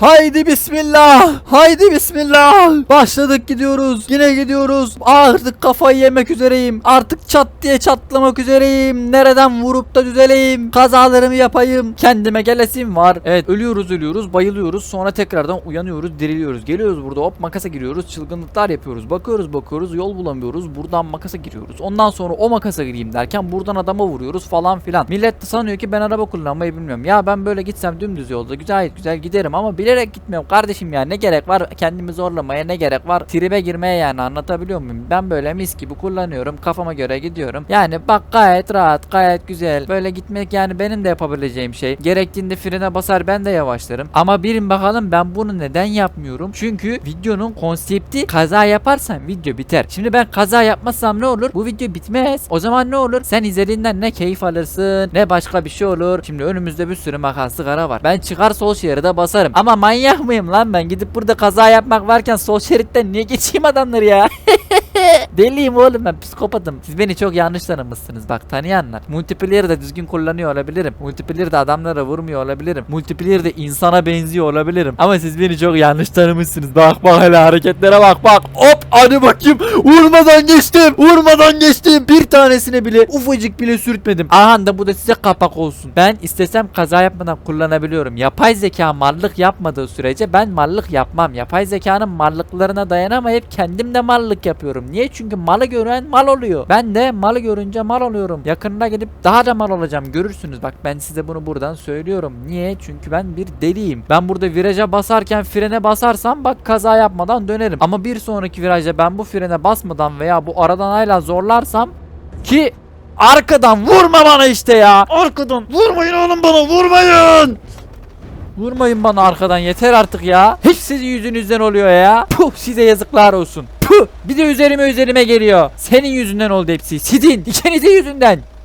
Haydi bismillah. Haydi bismillah. Başladık gidiyoruz. Yine gidiyoruz. Artık kafayı yemek üzereyim. Artık çat diye çatlamak üzereyim. Nereden vurup da düzeleyim. Kazalarımı yapayım. Kendime gelesim var. Evet ölüyoruz ölüyoruz bayılıyoruz. Sonra tekrardan uyanıyoruz diriliyoruz. Geliyoruz burada hop makasa giriyoruz. Çılgınlıklar yapıyoruz. Bakıyoruz bakıyoruz yol bulamıyoruz. Buradan makasa giriyoruz. Ondan sonra o makasa gireyim derken buradan adama vuruyoruz falan filan. Millet de sanıyor ki ben araba kullanmayı bilmiyorum. Ya ben böyle gitsem dümdüz yolda güzel güzel giderim ama bilerek gitmiyorum kardeşim ya ne gerek var kendimi zorlamaya ne gerek var tribe girmeye yani anlatabiliyor muyum? Ben böyle mis gibi kullanıyorum kafama göre gidiyorum. Yani bak gayet rahat gayet güzel böyle gitmek yani benim de yapabileceğim şey. Gerektiğinde frene basar ben de yavaşlarım. Ama bilin bakalım ben bunu neden yapmıyorum? Çünkü videonun konsepti kaza yaparsan video biter. Şimdi ben kaza yapmazsam ne olur? Bu video bitmez. O zaman ne olur? Sen izlediğinden ne keyif alırsın ne başka bir şey olur. Şimdi önümüzde bir sürü makaslı kara var. Ben çıkar sol şeride basarım. Ama manyak mıyım lan ben? Gidip burada kaza yapmak varken sol şeritten niye geçeyim adamları ya? Deliyim oğlum ben psikopatım. Siz beni çok yanlış tanımışsınız bak tanıyanlar. Multiplayer'ı düzgün kullanıyor olabilirim. Multiplayer'da adamlara vurmuyor olabilirim. Multiplayer'da insana benziyor olabilirim. Ama siz beni çok yanlış tanımışsınız. Bak bak hele hareketlere bak bak. Hop hadi bakayım. Vurmadan geçtim. Vurmadan geçtim. Bir tanesine bile ufacık bile sürtmedim. Aha da bu da size kapak olsun. Ben istesem kaza yapmadan kullanabiliyorum. Yapay zeka mallık yapmadığı sürece ben mallık yapmam. Yapay zekanın mallıklarına dayanamayıp kendim de mallık yapıyorum. Niye? Çünkü malı gören mal oluyor. Ben de malı görünce mal oluyorum. Yakında gidip daha da mal olacağım. Görürsünüz. Bak ben size bunu buradan söylüyorum. Niye? Çünkü ben bir deliyim. Ben burada viraja basarken frene basarsam bak kaza yapmadan dönerim. Ama bir sonraki virajda ben bu frene basmadan veya bu aradan hala zorlarsam ki arkadan vurma bana işte ya. Arkadan vurmayın oğlum bana vurmayın. Vurmayın bana arkadan yeter artık ya. Hep sizin yüzünüzden oluyor ya. Puh size yazıklar olsun. Puh bir de üzerime üzerime geliyor. Senin yüzünden oldu hepsi. Sizin ikinizin yüzünden.